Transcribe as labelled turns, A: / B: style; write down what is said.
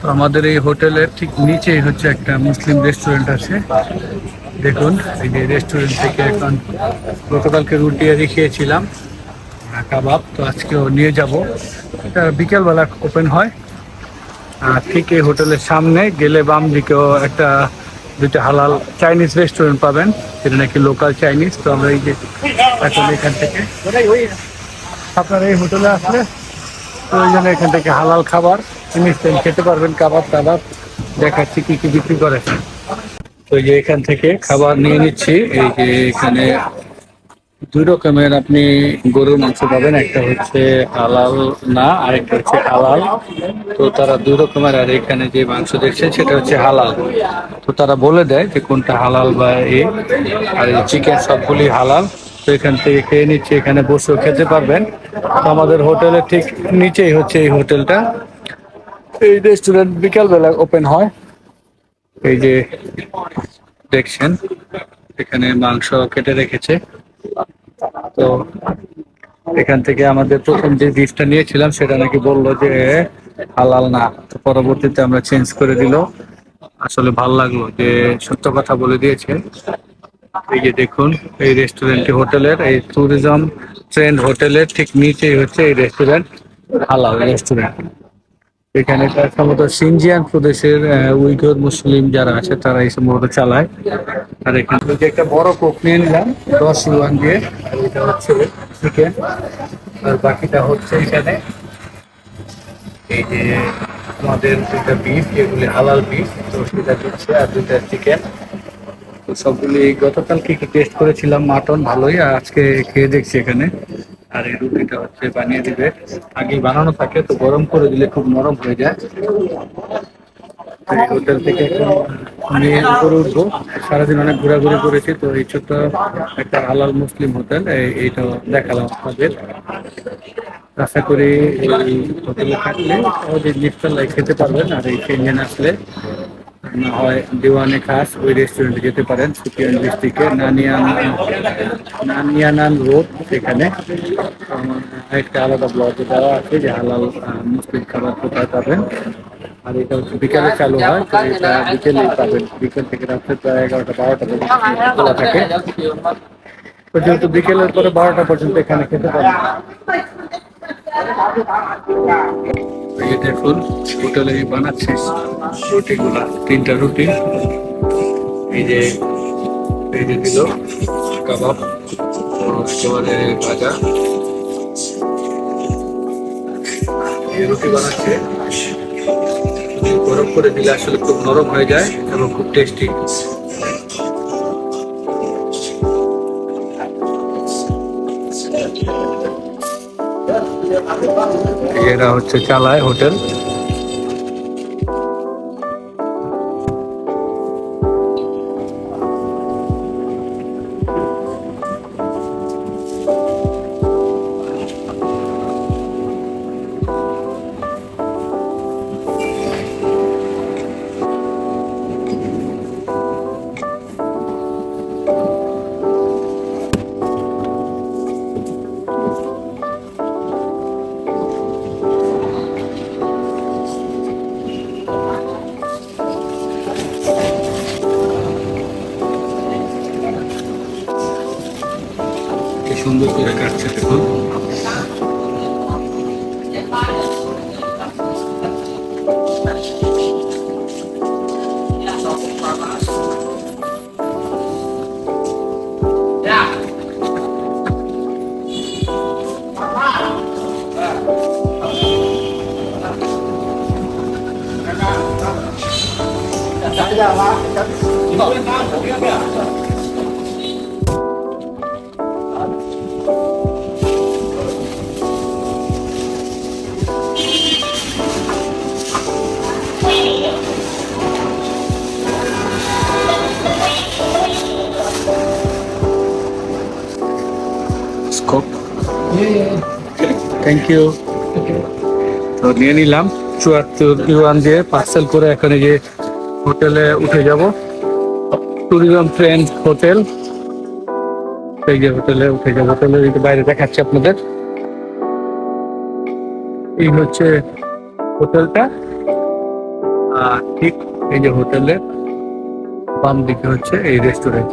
A: তো আমাদের এই হোটেলের ঠিক নিচেই হচ্ছে একটা মুসলিম রেস্টুরেন্ট আছে। দেখুন, এই যে রেস্টুরেন্ট থেকে এখন গতকালকে রুটি আর খেয়েছিলাম কাবাব। তো আজকেও নিয়ে যাব। এটা বিকেলবেলা ওপেন হয়। আর ঠিক এই হোটেলের সামনে গেলে বাম দিকেও একটা, দুইটা হালাল চাইনিজ রেস্টুরেন্ট পাবেন। যেটা নাকি লোকাল চাইনিজ। তো আমরা এই যে এখন এখান থেকে আপনারা এই হোটেলে আসলে প্রয়োজনে এখান থেকে হালাল খাবার ইনস্ট্যান্ট খেতে পারবেন কাবাব টাবাব দেখাচ্ছি কি কি বিক্রি করে। তো যে এখান থেকে খাবার নিয়ে নিচ্ছি, এই যে এখানে দুই রকমের আপনি গরুর মাংস পাবেন, একটা হচ্ছে হালাল না, আরেকটা হচ্ছে হালাল। তো তারা দুই রকমের, আর এখানে যে মাংস দেখছেন সেটা হচ্ছে হালাল। তো তারা বলে দেয় যে কোনটা হালাল বা এ, আর চিকেন সবগুলি হালাল। তো এখান থেকে খেয়ে নিচ্ছি, এখানে বসেও খেতে পারবেন। আমাদের হোটেলের ঠিক নিচেই হচ্ছে এই হোটেলটা। এই রেস্টুরেন্ট বিকালবেলা ওপেন হয়। এই যে দেখছেন, এখানে মাংস কেটে রেখেছে। তো এখান থেকে আমাদের প্রথম যে ডিশটা নিয়েছিলাম, সেটা নাকি বলল যে, হালাল না। তো পরবর্তীতে আমরা চেঞ্জ করে দিল। আসলে ভালো লাগল যে সত্য কথা বলে দিয়েছে। এই যে দেখুন, এই রেস্টুরেন্টটি হোটেলের, এই ট্যুরিজম ট্রেন্ড হোটেলের ঠিক নিচেই হচ্ছে এই রেস্টুরেন্ট হালাল রেস্টুরেন্ট এখানে সম্ভবত সিনজিয়ান প্রদেশের আহ, উইঘুর মুসলিম যারা আছে তারা এই সম্ভবত চালায়। আর এখানে থেকে একটা বড় কোক নিয়ে নিলাম দশ ইউয়ান দিয়ে আর এটা হচ্ছে চিকেন আর বাকিটা হচ্ছে এখানে এই যে আমাদের দুইটা বিফ এগুলি হালাল বিফ তো সেটা দিচ্ছে আর দুইটা চিকেন তো সবগুলি গতকাল কি কি টেস্ট করেছিলাম মাটন ভালোই আর আজকে খেয়ে দেখছি এখানে। আর এই রুটিটা হচ্ছে বানিয়ে দিবে। আগে বানানো থাকে, তো গরম করে দিলে খুব নরম হয়ে যায়। হোটেল থেকে আমি উপরে উঠবো। সারাদিন অনেক ঘোরাঘুরি করেছি, তো এই ছোট্ট একটা হালাল মুসলিম হোটেল এইটা দেখালাম আপনাদের। আশা করি এই হোটেলে থাকলে ওদের নিফতাল্লাই খেতে পারবেন, আর এই চেঞ্জেন আসলে না হয় দিওয়ানে খাস ওই রেস্টুরেন্টে যেতে পারেন সুপিয়ান ডিস্ট্রিক্টে, নানিয়ান, নানিয়ানান রোড সেখানে একটা আলাদা ব্লগে দেওয়া আছে যে হালাল মুসলিম খাবার কোথায় পাবেন। আর এটা হচ্ছে বিকালে চালু হয়, তো এটা বিকেলেই পাবেন। বিকেল থেকে রাত্রে প্রায় এগারোটা, বারোটা পর্যন্ত খোলা থাকে। তো যেহেতু বিকেলের পরে বারোটা পর্যন্ত এখানে খেতে পারেন এই দেখুন, হোটেলে বানাচ্ছে। রুটিগুলা, তিনটা রুটি। এই যে এই যে দিল কাবাব, একেবারে ভাজা। এই রুটি বানাচ্ছে। গরম করে দিলে আসলে খুব নরম হয়ে যায় এবং খুব টেস্টি এরা হচ্ছে চালায় হোটেল। সুন্দর করে কাটছে দেখুন স্কোপ থ্যাংক ইউ তো নিয়ে নিলাম। চুয়াত্তর ইউয়ান দিয়ে পার্সেল করে এখন এই যে হোটেলে উঠে যাব। ট্যুরিজম ফ্রেন্ড হোটেল এই যে হোটেলে উঠে যাব। হোটেলের বাইরে দেখাচ্ছি আপনাদের। এই হচ্ছে হোটেলটা। আর ঠিক এই যে হোটেলের বাম দিকে হচ্ছে এই রেস্টুরেন্ট